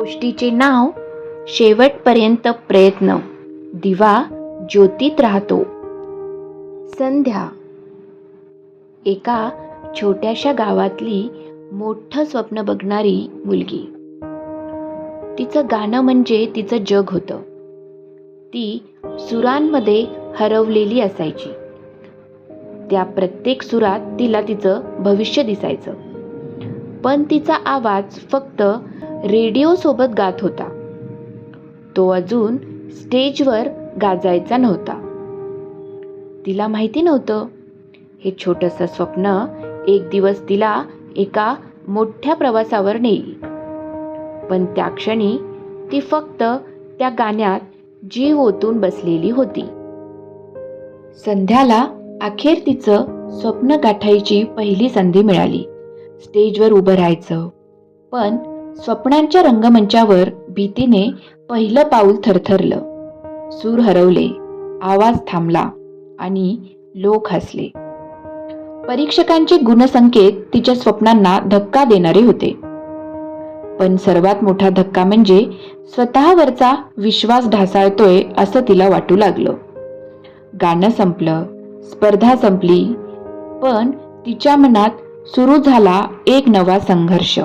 गोष्टीचे नाव शेवटपर्यंत प्रयत्न. दिवा ज्योतीत राहतो. संध्या. एका छोट्याशा गावातली मोठं स्वप्न बघणारी मुलगी. तिचं गाणं म्हणजे तिचं जग होतं. ती सुरांमध्ये हरवलेली असायची. त्या प्रत्येक सुरात तिला तिचं भविष्य दिसायचं. पण तिचा आवाज फक्त रेडिओसोबत गात होता. तो अजून स्टेजवर गाजायचा नव्हता. तिला माहिती नव्हतं. हे छोटंसं स्वप्न एक दिवस तिला एका मोठ्या प्रवासावर नेईल. पण त्या क्षणी ती फक्त त्या गाण्यात जीव ओतून बसलेली होती. संध्याला अखेर तिचं स्वप्न गाठायची पहिली संधी मिळाली. स्टेजवर उभं राहायचं. पण स्वप्नांच्या रंगमंचावर भीतीने पहिलं पाऊल थरथरलं. सूर हरवले आवाज थांबला आणि लोक हसले. परीक्षकांचे गुणसंकेत तिच्या स्वप्नांना धक्का देणारे होते. पण सर्वात मोठा धक्का म्हणजे स्वतःवरचा विश्वास ढासाळतोय असं तिला वाटू लागलं. गाणं संपलं स्पर्धा संपली पण तिच्या मनात सुरू झाला एक नवा संघर्ष.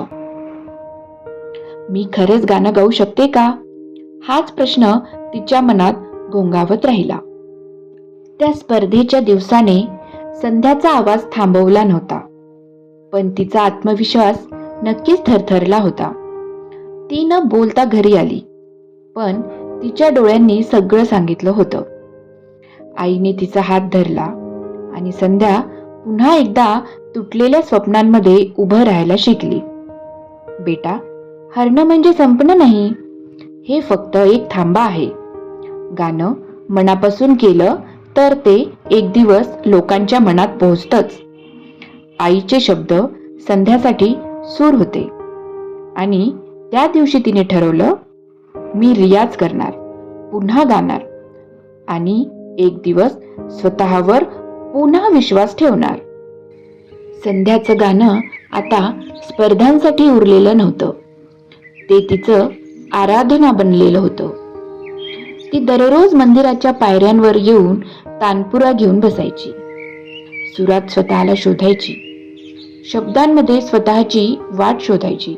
मी खरंच गाणं गाऊ शकते का? हाच प्रश्न तिच्या मनात घोंगावत राहिला. त्या स्पर्धेच्या दिवसाने संध्याचा आवाज थांबवला नव्हता पण तिचा आत्मविश्वास नक्कीच थरथरला होता. ती न बोलता घरी आली पण तिच्या डोळ्यांनी सगळं सांगितलं होतं. आईने तिचा हात धरला आणि संध्या पुन्हा एकदा तुटलेल्या स्वप्नांमध्ये उभं राहायला शिकली. बेटा हरणं म्हणजे संपणं नाही. हे फक्त एक थांबा आहे. गाणं मनापासून केलं तर ते एक दिवस लोकांच्या मनात पोहोचतच. आईचे शब्द संध्यासाठी सूर होते. आणि त्या दिवशी तिने ठरवलं मी रियाज करणार पुन्हा गाणार आणि एक दिवस स्वतःवर पुन्हा विश्वास ठेवणार. संध्याचं गाणं आता स्पर्धांसाठी उरलेलं नव्हतं. ते तिचं आराधना बनलेलं होतं. ती दररोज मंदिराच्या पायऱ्यांवर येऊन तानपुरा घेऊन बसायची. सुरात स्वतःला शोधायची. शब्दांमध्ये स्वतःची वाट शोधायची.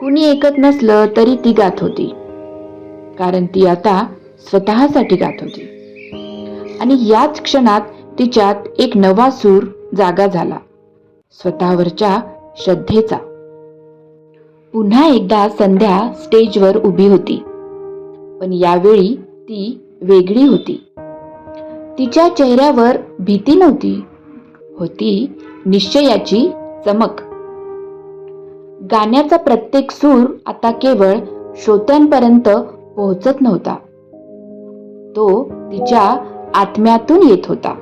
कुणी ऐकत नसलं तरी ती गात होती. कारण ती आता स्वतःसाठी गात होती. आणि याच क्षणात तिच्यात एक नवा सूर जागा झाला. स्वतःवरच्या श्रद्धेचा. पुन्हा एकदा संध्या स्टेजवर उभी होती. पण यावेळी ती वेगळी होती. तिच्या चेहऱ्यावर भीती नव्हती. होती निश्चयाची चमक. गाण्याचा प्रत्येक सूर आता केवळ श्रोत्यांपर्यंत पोहोचत नव्हता. तो तिच्या आत्म्यातून येत होता.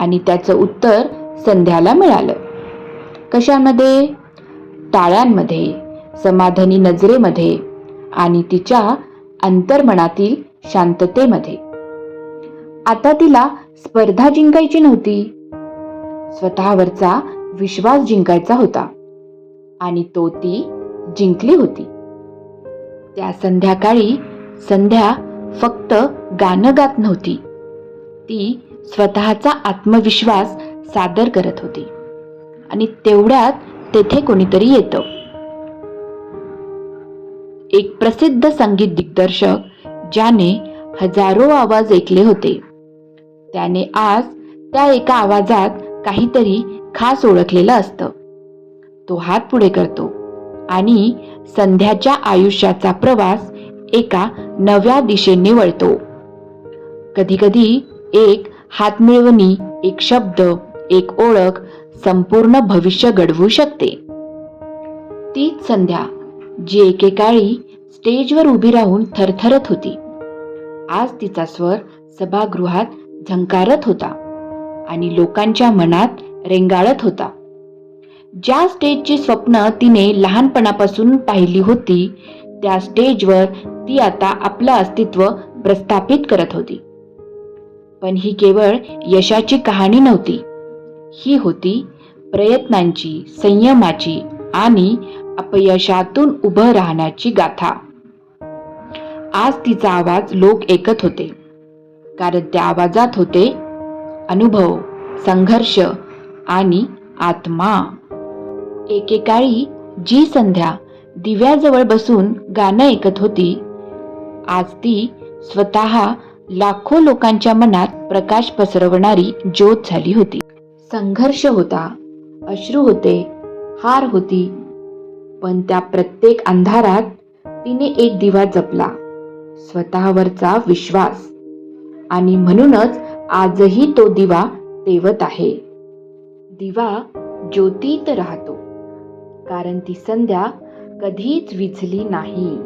आणि त्याचं उत्तर संध्याला मिळालं. कशामध्ये? टाळ्यांमध्ये समाधानी नजरेमध्ये आणि तिच्या अंतर्मनातील शांततेमध्ये. आता तिला स्पर्धा जिंकायची नव्हती. स्वतःवरचा विश्वास जिंकायचा होता आणि तो ती जिंकली होती. त्या संध्याकाळी संध्या फक्त गाणं गात नव्हती. ती स्वतःचा आत्मविश्वास सादर करत होती आणि तेवढ्यात तेथे कोणीतरी येतं. एक प्रसिद्ध संगीत दिग्दर्शक ज्याने हजारो आवाज ऐकले होते. त्याने आज त्या एका आवाजात काहीतरी खास ओळखलेलं असतं. तो हात पुढे करतो आणि संध्याच्या आयुष्याचा प्रवास एका नव्या दिशेने वळतो. कधी कधी एक हातमिळवणी एक शब्द एक ओळख संपूर्ण भविष्य घडवू शकते. तीच संध्या जी एकेकाळी स्टेजवर उभी राहून थरथरत होती. आज तिचा स्वर सभागृहात झंकारत होता आणि लोकांच्या मनात रेंगाळत होता. ज्या स्टेजची स्वप्न तिने लहानपणापासून पाहिली होती त्या स्टेजवर ती आता आपलं अस्तित्व प्रस्थापित करत होती. पण ही केवळ यशाची कहाणी नव्हती. ही होती प्रयत्नांची संयमाची आणि अपयशातून उभं राहण्याची गाथा. आज तिचा आवाज लोक ऐकत होते. कारण त्या आवाजात होते अनुभव संघर्ष आणि आत्मा. एकेकाळी जी संध्या दिव्याजवळ बसून गाणं ऐकत होती आज ती स्वतः लाखो लोकांच्या मनात प्रकाश पसरवणारी ज्योत झाली होती. संघर्ष होता अश्रू होते हार होती. पण त्या प्रत्येक अंधारात तिने एक दिवा जपला स्वतःवरचा विश्वास. आणि म्हणूनच आजही तो दिवा तेवत आहे. दिवा ज्योतीत राहतो कारण ती संध्या कधीच विझली नाही.